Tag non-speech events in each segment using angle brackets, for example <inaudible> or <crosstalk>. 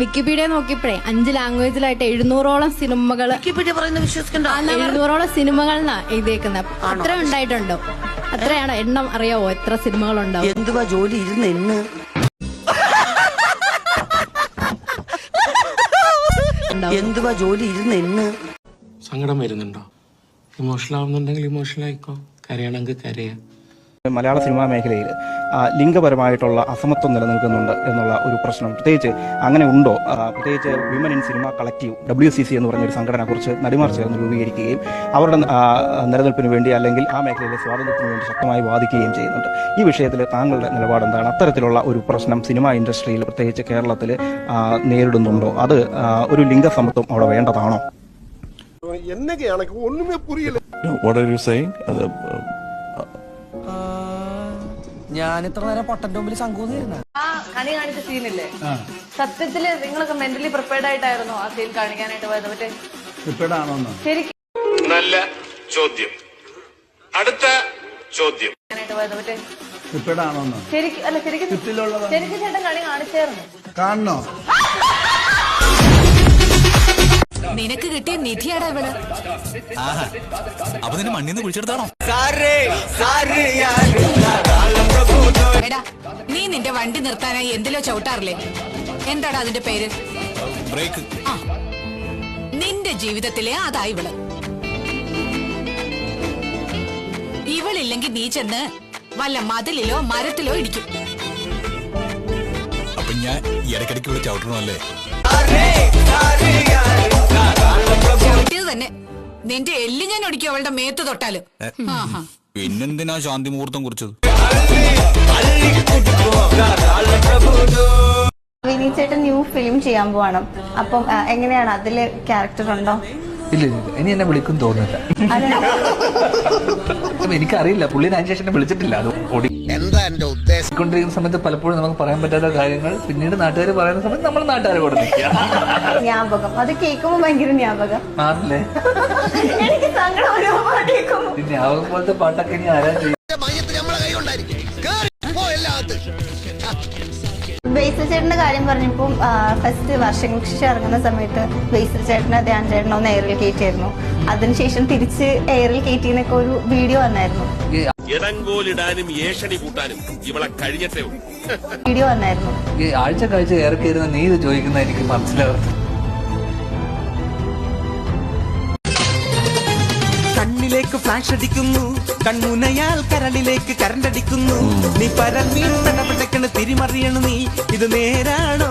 Wikipedia നോക്കിയപ്പോഴേ അഞ്ച് ലാംഗ്വേജിലായിട്ട് എഴുന്നൂറോളം സിനിമകൾ വിക്കിപീഡിയ പറയുന്നത് വിശ്വസിക്കണ്ട. എഴുന്നൂറോളം സിനിമകളെന്നാ എഴുതിയേക്കുന്നത് അത്ര ഉണ്ടായിട്ടുണ്ടോ? അത്രയാണ് എണ്ണം അറിയാവോ? എത്ര സിനിമകളുണ്ടാവും? എന്തുവാ ജോലി ഇരുന്ന്? എന്തുവാ ജോലി ഇരുന്ന് എന്ന്? സങ്കടം വരുന്നുണ്ടോ? ഇമോഷണൽ ആവുന്നുണ്ടെങ്കിൽ ഇമോഷണൽ ആയിക്കോ. കരയണമെങ്കിൽ കരയാം. മലയാള സിനിമാ മേഖലയിൽ ലിംഗപരമായിട്ടുള്ള അസമത്വം നിലനിൽക്കുന്നുണ്ട് എന്നുള്ള ഒരു പ്രശ്നം. പ്രത്യേകിച്ച് അങ്ങനെ ഉണ്ടോ? പ്രത്യേകിച്ച് women in cinema collective W C C എന്ന് പറഞ്ഞൊരു സംഘടന കുറിച്ച് നടിമാർ ചേർന്ന് രൂപീകരിക്കുകയും അവരുടെ നിലനിൽപ്പിന് വേണ്ടി അല്ലെങ്കിൽ ആ മേഖലയിലെ സ്വാതന്ത്ര്യത്തിന് വേണ്ടി ശക്തമായി വാദിക്കുകയും ചെയ്യുന്നുണ്ട്. ഈ വിഷയത്തിൽ താങ്കളുടെ നിലപാട് എന്താണ് അത്തരത്തിലുള്ള ഒരു പ്രശ്നം സിനിമാ ഇൻഡസ്ട്രിയിൽ പ്രത്യേകിച്ച് കേരളത്തിൽ നേരിടുന്നുണ്ടോ? അത് ഒരു ലിംഗസമത്വം അവിടെ വേണ്ടതാണോ? എന്നൊക്കെയാണ് ഒന്നുമേ പുരിയില്ല. ഞാൻ ഇത്ര നേരം പൊട്ടന്റെ മുമ്പിൽ ശങ്കൂന്നിരുന്ന ആ കണി കാണിച്ച സീനില്ലേ സത്യത്തിൽ നിങ്ങളൊക്കെ മെന്റലി പ്രിപ്പയർഡ് ആയിട്ടായിരുന്നോ ആ സീൻ കാണിക്കാനായിട്ട് പോയത്. മറ്റേ ശരിക്കും നല്ല ചോദ്യം. അടുത്ത ചോദ്യം. കാണിക്കാനായിട്ട് പോയത്. മറ്റേ ശരിക്കും അല്ല ശരിക്കും ശരിക്കും ചേട്ടൻ കണി കാണിച്ചായിരുന്നു. നിനക്ക് കിട്ടിയ നിധിയാടാ ഇവൾ. അപ്പൊ നിന്നെ മണ്ണിന്ന് കുഴിച്ചെടുത്താണോ? എടാ വണ്ടി നിർത്താനായി എന്തിലോ ചവിട്ടാറില്ലേ? എന്താടാ അതിന്റെ പേര്? ബ്രേക്ക്. ആ. നിന്റെ ജീവിതത്തിലെ അതാ ഇവൾ. ഇവളില്ലെങ്കിൽ നീ ചെന്ന് വല്ല മതിലിലോ മരത്തിലോ ഇടിക്കും. അപ്പൊ ഞാൻ ഇടയ്ക്കിടയ്ക്ക് ഇവിടെ ചവിട്ടണമല്ലേ? തന്നെ. നിന്റെ എല്ല് ഞാൻ ഒടിക്കും അവളുടെ മേത്ത് തൊട്ടാൽ. പിന്നെന്തിനാ ശാന്തി മുഹൂർത്തം കുറിച്ചത്? ചേട്ടൻ ന്യൂ ഫിലിം ചെയ്യാൻ പോവാണ്. അപ്പം എങ്ങനെയാണ്? അതിൽ ക്യാരക്ടർ ഉണ്ടോ? ഇല്ല ഇല്ല ഇനി എന്നെ വിളിക്കും തോന്നുന്നില്ല. അപ്പൊ എനിക്കറിയില്ല. പുള്ളി അതിന് ശേഷം വിളിച്ചിട്ടില്ല. അത് ഓടി എന്താ എന്റെ ഉദ്ദേശം? കൊണ്ടിരിക്കുന്ന സമയത്ത് പലപ്പോഴും നമുക്ക് പറയാൻ പറ്റാത്ത കാര്യങ്ങൾ. പിന്നീട് നാട്ടുകാർ പറയുന്ന സമയത്ത് നമ്മൾ നാട്ടുകാർ കൂടെ നിൽക്കുക. ജ്ഞാപകം. അത് കേൾക്കുമ്പോൾ ഭയങ്കര ജ്ഞാപകം. ആണല്ലേ? എനിക്ക് സങ്കടം ഒരുപാട് കേൾക്കുമ്പോ. ഈ ഞാപകം പോലത്തെ പാട്ടൊക്കെ ഇനി ആരാ ചെയ്യും മയത്ത് നമ്മളെ കൈ കൊണ്ടായിരിക്കും. കേറി പോ എല്ലാത്ത് ബേസിൽ ചേട്ടന്റെ കാര്യം പറഞ്ഞപ്പോൾ ഫസ്റ്റ് വർഷം ശേഷം ഇറങ്ങുന്ന സമയത്ത് ബേസിൽ ചേട്ടനെ ധ്യാൻ ചേട്ടനോ ഒന്ന് എയറിൽ കയറ്റിയായിരുന്നു അതിനുശേഷം തിരിച്ച് എയറിൽ കയറ്റിയെന്നൊക്കെ ഒരു വീഡിയോ വന്നായിരുന്നു. ഇടങ്കോലിടാനും ഏഷണി കൂട്ടാനും ഇവളെ കഴിഞ്ഞിട്ടേ ഉള്ളൂ. വീഡിയോ വന്നായിരുന്നു. ഈ ആഴ്ച കാഴ്ച ഏറെ കയറുന്ന നീ ഇത് ചോദിക്കുന്ന എനിക്ക് മനസ്സിലാവുന്നത് കണ്ണിലേക്ക് ഫ്ലാഷ് അടിക്കുന്നു. കൺമുനയാൽ കരളിലേക്ക് കരണ്ടടിക്കുന്നു നീ പരമീണ തിരിമറിയണു നീ. ഇത് നേരാണോ?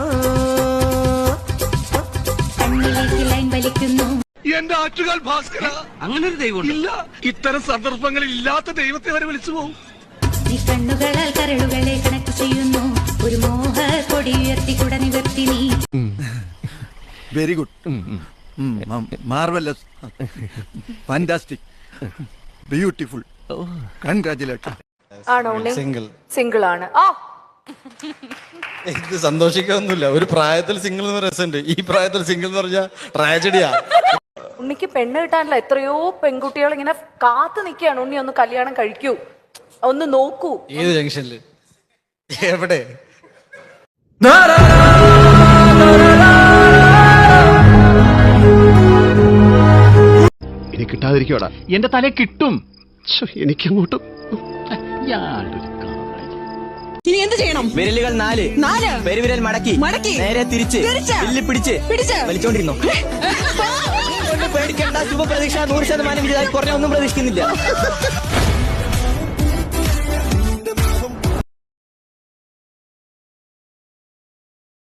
എന്റെ ആറ്റുകാൽ ഭാസ്കര. അങ്ങനെ ഒരു ദൈവം ഇല്ല ഇത്തരം സന്ദർഭങ്ങളിൽ ഇല്ലാത്ത ദൈവത്തെ വരെ വിളിച്ചു പോകും നീ കണ്ണുകളാൽ കരളുകളെ കണക്ട് ചെയ്യുന്നു. ഒരു മോഹ കൊടി ഉയർത്തി കുട നിവർത്തി നീ. Very good marvellous. <laughs> Fantastic beautiful ആണോ സിംഗിൾ സിംഗിൾ ആണ്. ആ! ഇത് സന്തോഷിക്കൊന്നുമില്ല ഒരു പ്രായത്തിൽ സിംഗിൾ എന്ന് രസമുണ്ട് ഈ പ്രായത്തിൽ സിംഗിൾ എന്ന് പറഞ്ഞാൽ ട്രാജഡിയാ ഉണ്ണിക്ക് പെണ്ണ് കിട്ടാനില്ല. എത്രയോ പെൺകുട്ടികൾ ഇങ്ങനെ കാത്തു നിൽക്കുകയാണ്. ഉണ്ണി ഒന്ന് കല്യാണം കഴിക്കൂ. ഒന്ന് നോക്കൂ. ഏത് ജംഗ്ഷനിൽ എവിടെ? കിട്ടാതിരിക്കോടാ എന്റെ തലേ കിട്ടും. എനിക്കങ്ങോട്ടും. ഇനി എന്ത് ചെയ്യണം? വിരലുകൾ നാല്. നാല്. പെരുവിരൽ മടക്കി. മടക്കി. നേരെ തിരിച്ച്. തിരിച്ച്. വില്ല് പിടിച്ച്. പിടിച്ച്. വലിച്ചോണ്ടിരുന്നു? പേടിക്കേണ്ട. ശുഭപ്രതീക്ഷ. നൂറ് ശതമാനം വിജയമായി കുറഞ്ഞ ഒന്നും പ്രതീക്ഷിക്കുന്നില്ല.